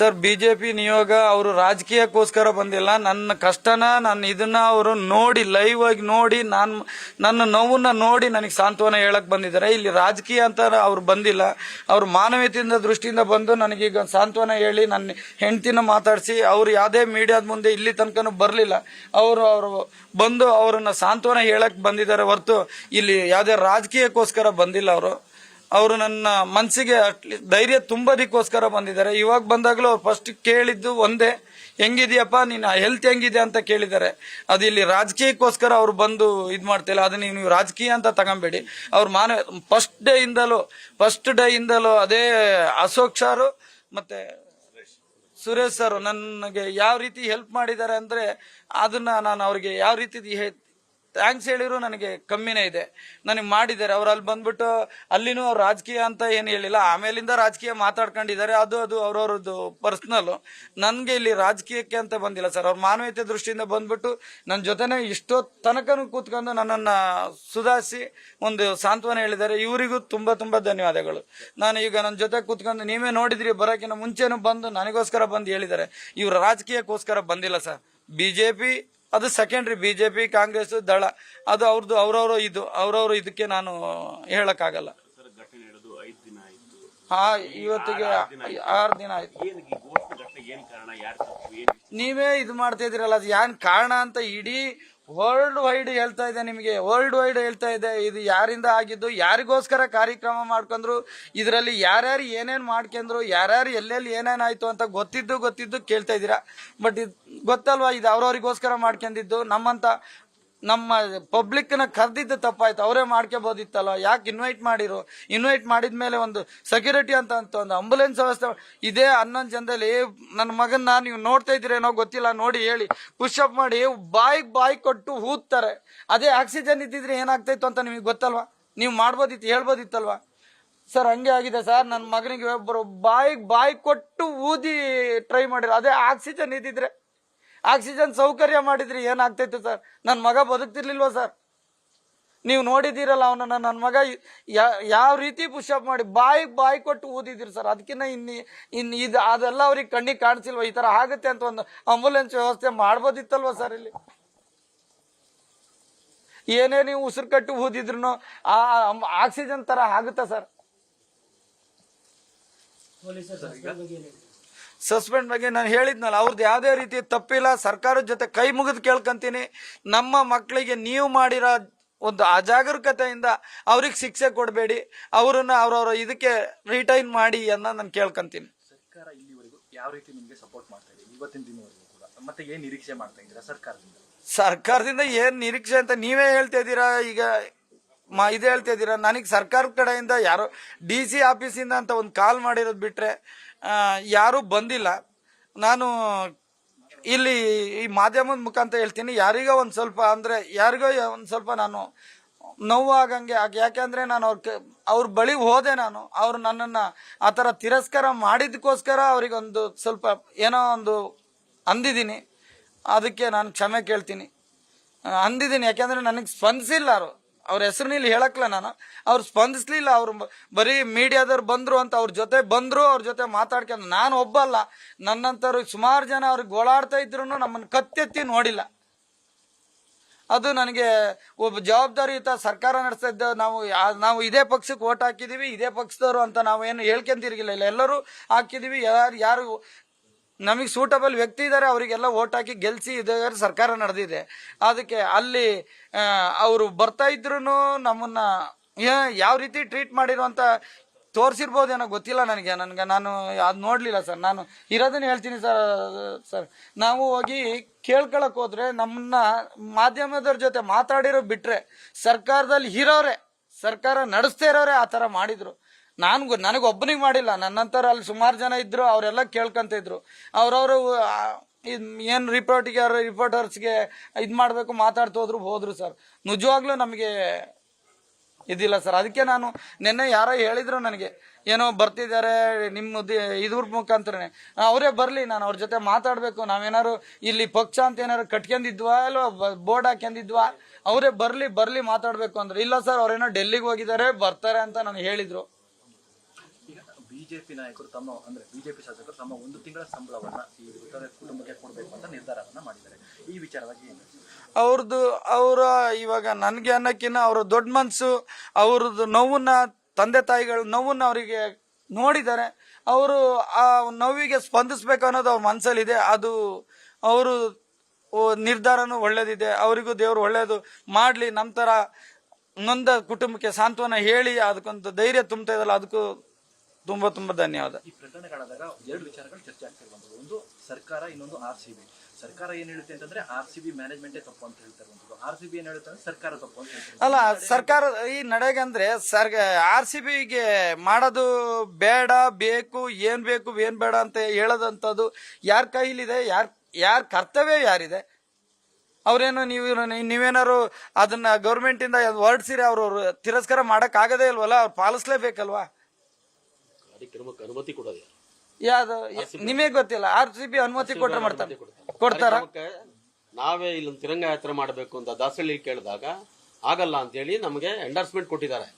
Sir, BJP ನಿಯೋಗ ಅವರು ರಾಜಕೀಯಕ್ಕೋಸ್ಕರ ಬಂದಿಲ್ಲ. ನನ್ನ ಕಷ್ಟನ ನನ್ನ ಇದನ್ನ ಅವರು ನೋಡಿ ಲೈವ್ ಆಗಿ ನೋಡಿ, ನಾನು, ನನ್ನ ನೋವನ್ನ ನೋಡಿ ನನಗೆ ಸಾಂತ್ವನ ಹೇಳಕ್ ಬಂದಿದ್ದಾರೆ. ಇಲ್ಲಿ ರಾಜಕೀಯ ಅಂತ ಅವ್ರು ಬಂದಿಲ್ಲ. ಅವ್ರು ಮಾನವೀಯತೆಯಿಂದ ದೃಷ್ಟಿಯಿಂದ ಬಂದು ನನಗೀಗ ಸಾಂತ್ವನ ಹೇಳಿ ನನ್ನ ಹೆಂಡತಿನ ಮಾತಾಡಿಸಿ, ಅವ್ರು ಯಾವುದೇ ಮೀಡಿಯಾದ ಮುಂದೆ ಇಲ್ಲಿ ತನಕನೂ ಬರಲಿಲ್ಲ. ಅವರು ಅವರು ಬಂದು ಅವರನ್ನ ಸಾಂತ್ವನ ಹೇಳಕ್ ಬಂದಿದ್ದಾರೆ ಹೊರತು ಇಲ್ಲಿ ಯಾವುದೇ ರಾಜಕೀಯಕ್ಕೋಸ್ಕರ ಬಂದಿಲ್ಲ ಅವರು. ಅವರು ನನ್ನ ಮನಸ್ಸಿಗೆ ಧೈರ್ಯ ತುಂಬೋದಕ್ಕೋಸ್ಕರ ಬಂದಿದ್ದಾರೆ. ಇವಾಗ ಬಂದಾಗಲೂ ಅವ್ರು ಫಸ್ಟ್ ಕೇಳಿದ್ದು ಒಂದೇ, ಹೆಂಗಿದ್ಯಪ್ಪ? ನಿನ್ನ ಹೆಲ್ತ್ ಹೆಂಗಿದೆ? ಅಂತ ಕೇಳಿದ್ದಾರೆ. ಅದು ಇಲ್ಲಿ ರಾಜಕೀಯಕ್ಕೋಸ್ಕರ ಅವ್ರು ಬಂದು ಇದು ಮಾಡ್ತಿಲ್ಲ ಅದನ್ನ ನೀವು ರಾಜಕೀಯ ಅಂತ ತಗೊಂಬೇಡಿ. ಅವ್ರು ಮಾನವ ಫಸ್ಟ್ ಡೇ ಇಂದಲೂ ಫಸ್ಟ್ ಡೇ ಇಂದಲೂ ಅದೇ ಅಶೋಕ್ ಸಾರು ಮತ್ತೆ ಸುರೇಶ್ ಸರ್ ನನಗೆ ಯಾವ ರೀತಿ ಹೆಲ್ಪ್ ಮಾಡಿದ್ದಾರೆ ಅಂದರೆ ಅದನ್ನ ನಾನು ಅವ್ರಿಗೆ ಯಾವ ರೀತಿ ಥ್ಯಾಂಕ್ಸ್ ಹೇಳಿದ್ರು, ನನಗೆ ಕಮ್ಮಿನೇ ಇದೆ. ನನಗೆ ಮಾಡಿದ್ದಾರೆ. ಅವ್ರು ಅಲ್ಲಿ ಬಂದ್ಬಿಟ್ಟು ಅಲ್ಲಿನೂ ಅವ್ರು ರಾಜಕೀಯ ಅಂತ ಏನು ಹೇಳಿಲ್ಲ. ಆಮೇಲಿಂದ ರಾಜಕೀಯ ಮಾತಾಡ್ಕೊಂಡಿದ್ದಾರೆ. ಅದು ಅದು ಅವ್ರವ್ರದ್ದು ಪರ್ಸ್ನಲ್ಲು ನನಗೆ ಇಲ್ಲಿ ರಾಜಕೀಯಕ್ಕೆ ಅಂತ ಬಂದಿಲ್ಲ ಸರ್. ಅವ್ರ ಮಾನವೀಯತೆ ದೃಷ್ಟಿಯಿಂದ ಬಂದ್ಬಿಟ್ಟು ನನ್ನ ಜೊತೆನೇ ಇಷ್ಟೋ ತನಕನೂ ಕೂತ್ಕೊಂಡು ನನ್ನನ್ನು ಸುಧಾರಿಸಿ ಒಂದು ಸಾಂತ್ವನ ಹೇಳಿದ್ದಾರೆ. ಇವರಿಗೂ ತುಂಬ ತುಂಬ ಧನ್ಯವಾದಗಳು. ನಾನು ಈಗ ನನ್ನ ಜೊತೆ ಕೂತ್ಕೊಂಡು ನೀವೇ ನೋಡಿದ್ರಿ ಬರೋಕ್ಕಿಂತ ಮುಂಚೆನೂ ಬಂದು ನನಗೋಸ್ಕರ ಬಂದು ಹೇಳಿದ್ದಾರೆ. ಇವರು ರಾಜಕೀಯಕ್ಕೋಸ್ಕರ ಬಂದಿಲ್ಲ ಸರ್. ಬಿಜೆಪಿ ಅದು ಸೆಕೆಂಡ್ರಿ ಪಿ ಕಾಂಗ್ರೆಸ್ ದಳ. ಅದು ಅವ್ರದ್ದು ಅವ್ರವ್ರ ಇದು, ಅವ್ರವ್ರ ಇದಕ್ಕೆ ನಾನು ಹೇಳಕ್ಕಾಗಲ್ಲ. ಹಾ, ಇವತ್ತಿಗೆ ಆರು ದಿನ ಆಯ್ತು. ನೀವೇ ಇದು ಮಾಡ್ತಾ ಇದ್ರಲ್ಲ ಅದು ಏನ್ ಕಾರಣ ಅಂತ ಇಡೀ ವರ್ಲ್ಡ್ ವೈಡ್ ಹೇಳ್ತಾ ಇದೆ ನಿಮಗೆ. ವರ್ಲ್ಡ್ ವೈಡ್ ಹೇಳ್ತಾ ಇದೆ. ಇದು ಯಾರಿಂದ ಆಗಿದ್ದು, ಯಾರಿಗೋಸ್ಕರ ಕಾರ್ಯಕ್ರಮ ಮಾಡ್ಕೊಂಡ್ರು, ಇದರಲ್ಲಿ ಯಾರ್ಯಾರು ಏನೇನು ಮಾಡ್ಕೊಂಡ್ರು, ಯಾರ್ಯಾರು ಎಲ್ಲೆಲ್ಲಿ ಏನೇನಾಯಿತು ಅಂತ ಗೊತ್ತಿದ್ದು ಗೊತ್ತಿದ್ದು ಕೇಳ್ತಾ ಇದ್ದೀರಾ. ಬಟ್ ಇದು ಗೊತ್ತಲ್ವಾ, ಇದು ಅವ್ರವ್ರಿಗೋಸ್ಕರ ಮಾಡ್ಕೊಂಡಿದ್ದು ನಮ್ಮಂತ ನಮ್ಮ ಪಬ್ಲಿಕ್ನ ಕರೆದಿದ್ದು ತಪ್ಪಾಯ್ತು. ಅವರೇ ಮಾಡ್ಕೋಬೋದಿತ್ತಲ್ಲ ಯಾಕೆ ಇನ್ವೈಟ್ ಮಾಡಿರು? ಇನ್ವೈಟ್ ಮಾಡಿದ ಮೇಲೆ ಒಂದು ಸೆಕ್ಯೂರಿಟಿ ಅಂತ ಅಂತ, ಒಂದು ಆಂಬುಲೆನ್ಸ್ ವ್ಯವಸ್ಥೆ ಇದೇ ಹನ್ನೊಂದು ಜನದಲ್ಲಿ. ನನ್ನ ಮಗನ ನೀವು ನೋಡ್ತಾ ಇದ್ದೀರೇನೋ ಗೊತ್ತಿಲ್ಲ, ನೋಡಿ ಹೇಳಿ. ಪುಷಪ್ ಮಾಡಿ ಬಾಯಿ ಬಾಯಿ ಕೊಟ್ಟು ಊದ್ತಾರೆ. ಅದೇ ಆಕ್ಸಿಜನ್ ಇದ್ದಿದ್ರೆ ಏನಾಗ್ತಾಯಿತ್ತು ಅಂತ ನಿಮಗೆ ಗೊತ್ತಲ್ವಾ? ನೀವು ಮಾಡ್ಬೋದಿತ್ತು, ಹೇಳ್ಬೋದಿತ್ತಲ್ವಾ? ಸರ್, ಹಂಗೆ ಆಗಿದೆ ಸರ್. ನನ್ನ ಮಗನಿಗೆ ಒಬ್ಬರು ಬಾಯಿಗೆ ಬಾಯಿ ಕೊಟ್ಟು ಊದಿ ಟ್ರೈ ಮಾಡಿರೋ ಅದೇ ಆಕ್ಸಿಜನ್ ಇದ್ದಿದ್ರೆ ಆಕ್ಸಿಜನ್ ಸೌಕರ್ಯ ಮಾಡಿದ್ರಿ ಏನಾಗ್ತೈತೆ ಸರ್? ನನ್ನ ಮಗ ಬದುಕ್ತಿರ್ಲಿಲ್ವಾ ಸರ್? ನೀವು ನೋಡಿದ್ದೀರಲ್ಲ ಅವನನ್ನು ನನ್ನ ಮಗ ಯಾವ ರೀತಿ ಪುಷಪ್ ಮಾಡಿ ಬಾಯಿ ಬಾಯಿ ಕೊಟ್ಟು ಓದಿದ್ದೀರಿ ಸರ್. ಅದಕ್ಕಿಂತ ಇನ್ನು ಇನ್ನು ಇದು ಅದೆಲ್ಲ ಅವ್ರಿಗೆ ಕಣ್ಣಿಗೆ ಕಾಣಿಸಿಲ್ವ? ಈ ಥರ ಆಗುತ್ತೆ ಅಂತ ಒಂದು ಆಂಬುಲೆನ್ಸ್ ವ್ಯವಸ್ಥೆ ಮಾಡ್ಬೋದಿತ್ತಲ್ವ ಸರ್ ಇಲ್ಲಿ? ಏನೇ ನೀವು ಉಸಿರು ಕಟ್ಟು ಊದಿದ್ರು ಆ ಆಕ್ಸಿಜನ್ ತರ ಆಗುತ್ತಾ ಸರ್? ಸಸ್ಪೆಂಡ್ ಬಗ್ಗೆ ನಾನು ಹೇಳಿದ್ನಲ್ಲ ಅವ್ರದ್ದು ಯಾವುದೇ ರೀತಿ ತಪ್ಪಿಲ್ಲ ಸರ್ಕಾರದ ಜೊತೆ ಕೈ ಮುಗಿದು ಕೇಳ್ಕೊಂತೀನಿ. ನಮ್ಮ ಮಕ್ಕಳಿಗೆ ನೀವು ಮಾಡಿರೋ ಒಂದು ಅಜಾಗರೂಕತೆಯಿಂದ ಅವ್ರಿಗೆ ಶಿಕ್ಷೆ ಕೊಡಬೇಡಿ ಅವರನ್ನು ಅವರವರ ಇದಕ್ಕೆ ರಿಟೈನ್ ಮಾಡಿ ಅನ್ನ ನಾನು ಕೇಳ್ಕೊಂತೀನಿ. ಸರ್ಕಾರ ಇಲ್ಲಿವರೆಗೂ ಯಾವ ರೀತಿ ನಿಮಗೆ ಸಪೋರ್ಟ್ ಮಾಡ್ತಾ ಇದೆ? ಇವತ್ತಿನ ದಿನವರೆಗೂ ಕೂಡ. ಮತ್ತೆ ಏನು ನಿರೀಕ್ಷೆ ಮಾಡ್ತಾ ಇದ್ದೀರಾ ಸರ್ಕಾರದಿಂದ? ಸರ್ಕಾರದಿಂದ ಏನು ನಿರೀಕ್ಷೆ ಅಂತ ನೀವೇ ಹೇಳ್ತಾ ಇದ್ದೀರಾ? ಈಗ ಇದು ಹೇಳ್ತಾ ಇದ್ದೀರಾ? ನನಗೆ ಸರ್ಕಾರ ಕಡೆಯಿಂದ ಯಾರು ಡಿ ಸಿ ಆಫೀಸಿಂದ ಅಂತ ಒಂದು ಕಾಲ್ ಮಾಡಿರೋದು ಬಿಟ್ಟರೆ ಯಾರೂ ಬಂದಿಲ್ಲ. ನಾನು ಇಲ್ಲಿ ಈ ಮಾಧ್ಯಮದ ಮುಖಾಂತರ ಹೇಳ್ತೀನಿ. ಯಾರಿಗೋ ಒಂದು ಸ್ವಲ್ಪ ಅಂದರೆ, ಯಾರಿಗೋ ಒಂದು ಸ್ವಲ್ಪ ನಾನು ನೋವು ಆಗಂಗೆ ಯಾಕೆಂದರೆ ನಾನು ಅವ್ರ ಅವ್ರ ಬಳಿ ಹೋದೆ ನಾನು. ಅವ್ರು ನನ್ನನ್ನು ಆ ಥರ ತಿರಸ್ಕಾರ ಮಾಡಿದ್ದಕ್ಕೋಸ್ಕರ ಅವರಿಗೊಂದು ಸ್ವಲ್ಪ ಏನೋ ಒಂದು ಅಂದಿದ್ದೀನಿ. ಅದಕ್ಕೆ ನಾನು ಕ್ಷಮೆ ಕೇಳ್ತೀನಿ. ಅಂದಿದ್ದೀನಿ. ಯಾಕೆಂದರೆ ನನಗೆ ಸ್ಪಂದಿಸಿಲ್ಲ ಅವರು. ಅವ್ರ ಹೆಸರು ಇಲ್ಲಿ ಹೇಳಕ್ಲ ನಾನು. ಅವ್ರು ಸ್ಪಂದಿಸ್ಲಿಲ್ಲ, ಅವ್ರು ಬರೀ ಮೀಡಿಯಾದವ್ರು ಬಂದ್ರು ಅಂತ ಅವ್ರ ಜೊತೆ ಬಂದ್ರು, ಅವ್ರ ಜೊತೆ ಮಾತಾಡ್ಕೊಂಡು ನಾನು ಒಬ್ಬ ಅಲ್ಲ. ನನ್ನಂತವ್ರು ಸುಮಾರು ಜನ ಅವ್ರಿಗೆ ಗೋಳಾಡ್ತಾ ಇದ್ರು ನಮ್ಮನ್ನು ಕತ್ತೆತ್ತಿ ನೋಡಿಲ್ಲ. ಅದು ನನಗೆ ಒಬ್ಬ ಜವಾಬ್ದಾರಿಯುತ ಸರ್ಕಾರ ನಡೆಸ್ತಾ ಇದ್ದ ನಾವು ನಾವು ಇದೇ ಪಕ್ಷಕ್ಕೆ ಓಟ್ ಹಾಕಿದೀವಿ, ಇದೇ ಪಕ್ಷದವರು ಅಂತ ನಾವು ಏನು ಹೇಳ್ಕೊಂತಿರ್ಗಿಲ್ಲ. ಇಲ್ಲ, ಎಲ್ಲರೂ ಹಾಕಿದೀವಿ. ಯಾರು ಯಾರು ನಮಗೆ ಸೂಟಬಲ್ ವ್ಯಕ್ತಿ ಇದ್ದಾರೆ ಅವರಿಗೆಲ್ಲ ಓಟ್ ಹಾಕಿ ಗೆಲ್ಸಿ ಇದ್ದಾರೆ ಸರ್ಕಾರ ನಡೆದಿದೆ. ಅದಕ್ಕೆ ಅಲ್ಲಿ ಅವರು ಬರ್ತಾ ಇದ್ರು ನಮ್ಮನ್ನ ಯಾವ ರೀತಿ ಟ್ರೀಟ್ ಮಾಡಿರುವಂತ ತೋರಿಸಿರ್ಬೋದೇನೋ ಗೊತ್ತಿಲ್ಲ ನನಗೆ. ನನಗೆ ನಾನು ಅದು ನೋಡಲಿಲ್ಲ ಸರ್. ನಾನು ಇರೋದನ್ನು ಹೇಳ್ತೀನಿ ಸರ್ ಸರ್. ನಾವು ಹೋಗಿ ಕೇಳ್ಕೊಳಕ್ ಹೋದ್ರೆ ನಮ್ಮನ್ನ ಮಾಧ್ಯಮದವ್ರ ಜೊತೆ ಮಾತಾಡಿರೋ ಬಿಟ್ರೆ ಸರ್ಕಾರದಲ್ಲಿ ಇರೋರೆ, ಸರ್ಕಾರ ನಡೆಸ್ತಾ ಇರೋರೆ ಆ ಥರ ಮಾಡಿದ್ರು. ನಾನು ನನಗೊಬ್ಬನಿಗೆ ಮಾಡಿಲ್ಲ. ನನ್ನಂತರ ಅಲ್ಲಿ ಸುಮಾರು ಜನ ಇದ್ರು, ಅವರೆಲ್ಲ ಕೇಳ್ಕೊಂತ ಇದ್ರು. ಅವ್ರವರು ಏನು ರಿಪೋರ್ಟಿಗೆ ರಿಪೋರ್ಟರ್ಸ್ಗೆ ಇದು ಮಾಡಬೇಕು ಮಾತಾಡ್ತಾ ಹೋದ್ರು ಹೋದ್ರು ಸರ್. ನಿಜವಾಗ್ಲೂ ನಮಗೆ ಇದಿಲ್ಲ ಸರ್. ಅದಕ್ಕೆ ನಾನು ನಿನ್ನೆ ಯಾರೋ ಹೇಳಿದ್ರು ನನಗೆ, ಏನೋ ಬರ್ತಿದ್ದಾರೆ ನಿಮ್ಮ ಇದ್ರ ಮುಖಾಂತರನೇ. ಅವರೇ ಬರಲಿ, ನಾನು ಅವ್ರ ಜೊತೆ ಮಾತಾಡಬೇಕು. ನಾವೇನಾರು ಇಲ್ಲಿ ಪಕ್ಷ ಅಂತ ಏನಾರು ಕಟ್ಕೊಂಡಿದ್ವಾ ಇಲ್ಲ ಬೋರ್ಡ್ ಹಾಕ್ಯಂದಿದ್ವಾ ಅವರೇ ಬರಲಿ ಬರಲಿ ಮಾತಾಡಬೇಕು ಅಂದ್ರೆ. ಇಲ್ಲ ಸರ್, ಅವ್ರೇನೋ ಡೆಲ್ಲಿಗೆ ಹೋಗಿದ್ದಾರೆ, ಬರ್ತಾರೆ ಅಂತ ನಾನು ಹೇಳಿದ್ರು. ಬಿಜೆಪಿ ನಾಯಕರು ತಮ್ಮ, ಅಂದ್ರೆ ಬಿಜೆಪಿ ಶಾಸಕರು ತಮ್ಮ ಒಂದು ತಿಂಗಳ ಸಂಬಳವನ್ನ ಈ ಮೃತರ ಕುಟುಂಬಕ್ಕೆ ಕೊಡಬೇಕು ಅಂತ ನಿರ್ಧಾರವನ್ನ ಮಾಡಿದ್ದಾರೆ. ಈ ವಿಚಾರವಾಗಿ ಅವ್ರದ್ದು ಅವರ ಇವಾಗ ನನಗೆ ಅನ್ನೋಕ್ಕಿಂತ ಅವರ ದೊಡ್ಡ ಮನಸ್ಸು ಅವ್ರದ್ದು ನೋವನ್ನ, ತಂದೆ ತಾಯಿಗಳ ನೋವನ್ನ ಅವರಿಗೆ ನೋಡಿದ್ದಾರೆ. ಅವರು ಆ ನೋವಿಗೆ ಸ್ಪಂದಿಸ್ಬೇಕು ಅನ್ನೋದು ಅವ್ರ ಮನಸ್ಸಲ್ಲಿದೆ ಅದು ಅವರು ನಿರ್ಧಾರನೂ ಒಳ್ಳೇದಿದೆ. ಅವರಿಗೂ ದೇವರು ಒಳ್ಳೇದು ಮಾಡಲಿ. ನಮ್ಮ ಥರ ನೊಂದ ಕುಟುಂಬಕ್ಕೆ ಸಾಂತ್ವನ ಹೇಳಿ, ಅದಕ್ಕೊಂದು ಧೈರ್ಯ ತುಂಬ್ತಾ ಇದ್ದಲ್ಲ, ಅದಕ್ಕೂ ತುಂಬ ತುಂಬ ಧನ್ಯವಾದ. ಈ ಪ್ರಕರಣಗಳಾದಾಗ ಎರಡು ವಿಚಾರಗಳು ಚರ್ಚೆ ಆಗ್ತಿರುವಂತದ್ದು ಒಂದು ಸರ್ಕಾರ ಇನ್ನೊಂದು ಆರ್ ಸಿ ಬಿ ಸರ್ಕಾರ ಏನ್ ಹೇಳುತ್ತೆ ಅಂತಂದ್ರೆ ಆರ್ ಸಿ ಬಿ ಮ್ಯಾನೇಜ್ಮೆಂಟೇ ತಪ್ಪು ಅಂತ ಹೇಳ್ತಿರುವಂತದ್ದು ಆರ್ ಸಿ ಬಿ ಏನ್ ಹೇಳುತ್ತೆ ಅಂದ್ರೆ ಸರ್ಕಾರ ತಪ್ಪು ಅಂತ ಹೇಳ್ತಾರೆ ಅಲ್ಲ ಸರ್ಕಾರ ಈ ನಡೆಗಂದ್ರೆ ಸರ್ ಆರ್ ಸಿ ಬಿಗೆ ಮಾಡೋದು ಬೇಡ ಬೇಕು ಏನ್ ಬೇಕು ಏನ್ ಬೇಡ ಅಂತ ಹೇಳೋದಂಥದ್ದು ಯಾರ ಕೈಲಿದೆ ಯಾರ ಯಾರ ಕರ್ತವ್ಯ ಯಾರಿದೆ? ಅವ್ರೇನು ನೀವು ನೀವೇನಾರು ಅದನ್ನ ಗೌರ್ಮೆಂಟ್ ಇಂದ ಹೊರಡ್ಸಿರಿ ಅವರು ತಿರಸ್ಕಾರ ಮಾಡಕ್ ಆಗದೇ ಇಲ್ವಲ್ಲ? ಅವ್ರು ಪಾಲಿಸ್ಲೇಬೇಕಲ್ವಾ? ಅದಕ್ಕೆ ನಮಗೆ ಅನುಮತಿ ಕೊಡೋದು ಯಾರು? ಯಾವ್ದು ನಿಮಗೆ ಗೊತ್ತಿಲ್ಲ. ಆರ್ ಸಿ ಬಿ ಅನುಮತಿ ಕೊಟ್ಟರೆ ಮಾಡ್ತಾರೆ. ಕೊಡ್ತಾರ. ನಾವೇ ಇಲ್ಲೊಂದು ತಿರಂಗ ಯಾತ್ರೆ ಮಾಡಬೇಕು ಅಂತ ದಾಸಳ್ಳಿ ಕೇಳಿದಾಗ ಆಗಲ್ಲ ಅಂತೇಳಿ ನಮಗೆ ಎಂಡರ್ಸ್ಮೆಂಟ್ ಕೊಟ್ಟಿದ್ದಾರೆ.